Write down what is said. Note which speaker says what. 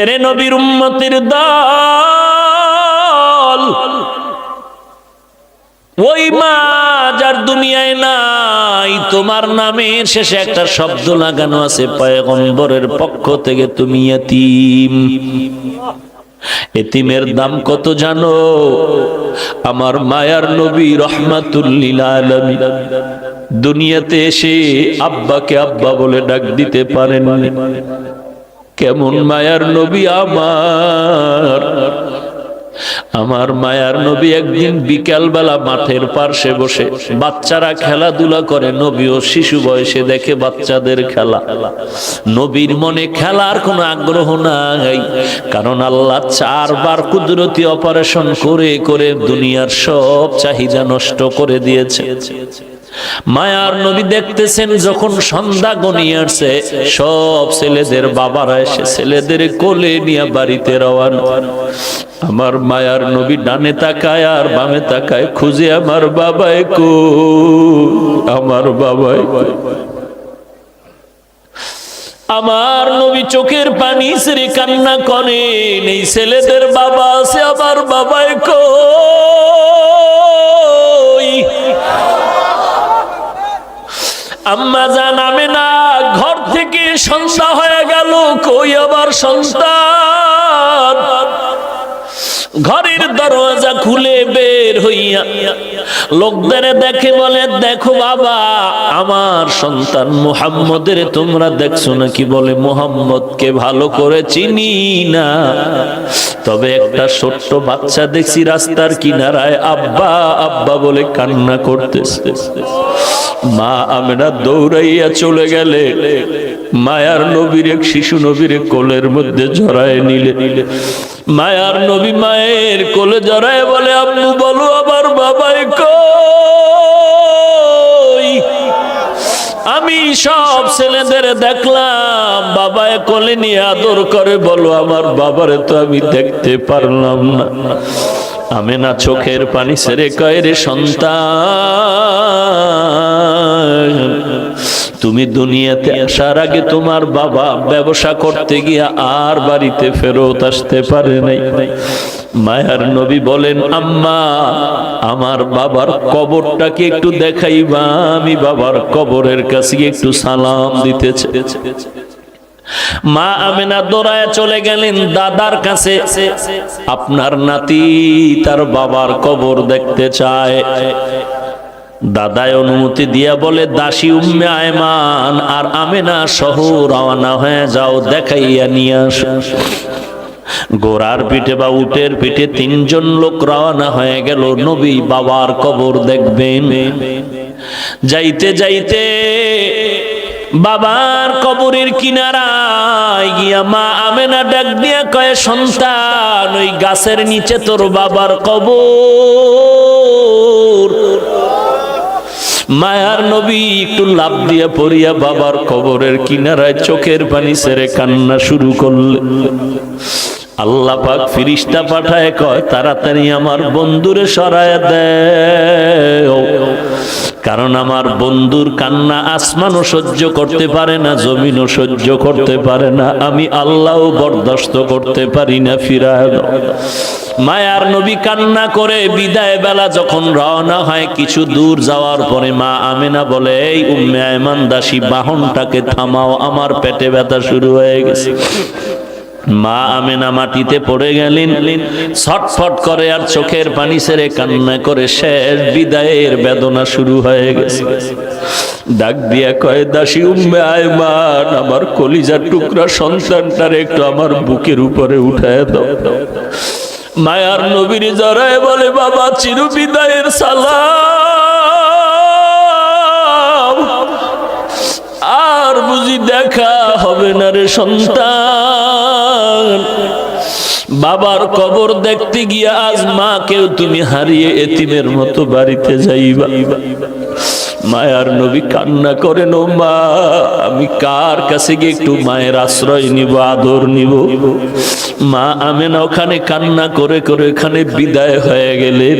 Speaker 1: এরে নবীর উম্মতের দল। ওই মা যার দুনিয়ায় নাই, তোমার নামের শেষে একটা শব্দ লাগানো আছে, পয়গম্বরের পক্ষ থেকে তুমি এতিম। এতিমের দাম কত জানো? আমার মায়ার নবী রহমাতুল্লিল আলামিন দুনিয়াতে এসে আব্বাকে আব্বা বলে ডাক দিতে পারেন কেমন মায়ার নবী আমার? আমার মায়ার নবী একদিন বিকাল বেলা মাঠের পার্শ্বে বসে বাচ্চারা খেলাধুলা করে নবী ও শিশু বয়সে দেখে বাচ্চাদের খেলা। নবীর মনে খেলার কোনো আগ্রহ নাই কারণ আল্লাহ চারবার কুদরতি অপারেশন করে করে দুনিয়ার সব চাহিদা নষ্ট করে দিয়েছে। মায়ার নবী দেখতেছেন যখন সন্ধ্যা গনিয়ে আসছে, সব ছেলেদের বাবারা এসে ছেলেদের কোলে নিয়ে বাড়িতে রওয়ানা। আমার মায়ার নবী ডানে তাকায় আর বামে তাকায়, খুঁজে আমার বাবাই কো, আমার বাবাই আমার নবী চোখের পানি সেরে কান্না করেন, এই ছেলেদের বাবা আছে, আমার বাবাই কই আম্মা জানাবে না ঘর থেকে সন্ধ্যা হয়ে গেল, কই আবার সন্তান? ঘরের দরওয়াজা খুলে বের হইয়া লোকদের দেখে বলে, দেখো বাবা, আমার সন্তান মুহাম্মদের তোমরা দেখছ নাকি? বলে, মুহাম্মদকে ভালো করে চিনি না। তবে একটা ছোট্ট বাচ্চা দেখছি রাস্তার কিনারায় আব্বা আব্বা বলে কান্না করতেছে। মা আমরা দৌড়াইয়া চলে গেলে। মায়ার নবীর এক শিশু নবীর কোলের মধ্যে জড়ায় নিলে। নিলে মায়ার নবী মায়ের কোলে জড়ায় বলে আম্মু বলো আমার বাবাই কই? আমি সব ছেলেদের দেখলাম, বাবায় কোলে নিয়ে আদর করে বলো, আমার বাবারে তো আমি দেখতে পারলাম না। আমি না চোখের পানি সেরে কয়, রে সন্তান তুমি দুনিয়াতে আসার আগে তোমার বাবা ব্যবসা করতে গিয়া আর বাড়িতে ফেরত আসতে পারে নাই। মায়ার নবী বলেন, আম্মা, আমার বাবার কবরটাকে একটু দেখাইবা। আমি বাবার কবরের কাছে একটু সালাম দিতেছে মা আমেনা দৌড়ায় চলে গেলেন দাদার কাছে। আপনার নাতি তার বাবার কবর দেখতে চায়। দাদায় অনুমতি দিয়া বলে, দাসী উম্মে আয়মান আর আমেনা সহ রওনা হয়ে যাও, দেখাইয়া নিয়ে আসো। গোড়ার পিঠে বা উটের পিঠে তিনজন লোক রওনা হয়ে গেল, নবী বাবার কবর দেখবেন। যাইতে যাইতে বাবার কবরের কিনারায় গিয়া মা আমেনা ডাক দিয়া কয়ে, সন্তান, ওই গাছের নিচে তোর বাবার কবর। মায়ার নবী একটু লাভ দিয়া পড়িয়া বাবার কবরের কিনারায় চোখের পানি সেরে কান্না শুরু করলেন আল্লাহ পাক ফিরিস্তা পাঠায়, কয়, তাড়াতাড়ি আমার বন্ধুরে সরায় দেয় কারণ আমার বন্ধুর কান্না আসমানও সহ্য করতে পারে না, জমিনও সহ্য করতে পারে না। আমি আল্লাহও বরদাস্ত করতে পারি না, ফিরায়। মায়ার নবী কান্না করে বিদায় বেলা যখন রওনা হয়, কিছু দূর যাওয়ার পরে মা আমেনা বলে, এই উম্মে আয়মান দাসী, বাহনটাকে থামাও, আমার পেটে ব্যথা শুরু হয়ে গেছে। মা আমেনা মাটিতে পড়ে গেলেন, ছটফট করে আর চোখের পানি ছেড়ে কান্না করে শেষ বিদায়ের বেদনা শুরু হয়ে গেছে। ডাক দিয়া কয়, দাসী উম্মে আয়মান, আমার কলিজার টুকরা সন্তানটার একটু আমার বুকের উপরে উঠায় দাও। মায়ার নবীর জড়ায় বলে, বাবা চির বিদায়ের সালাম। আর বুঝি দেখা হবে না রে সন্তান। বাবার কবর দেখতে গিয়া আজ মাকেও তুমি হারিয়ে এতিমের মতো বাড়িতে যাইবা। মায়ার নবী কান্না করেন ও মা, আমি কার কাছে গিয়ে একটু মায়ের আশ্রয় নিব, আদর নিব? মা আমেনা ওখানে কান্না করে করে এখানে বিদায় হয়ে গেলেন।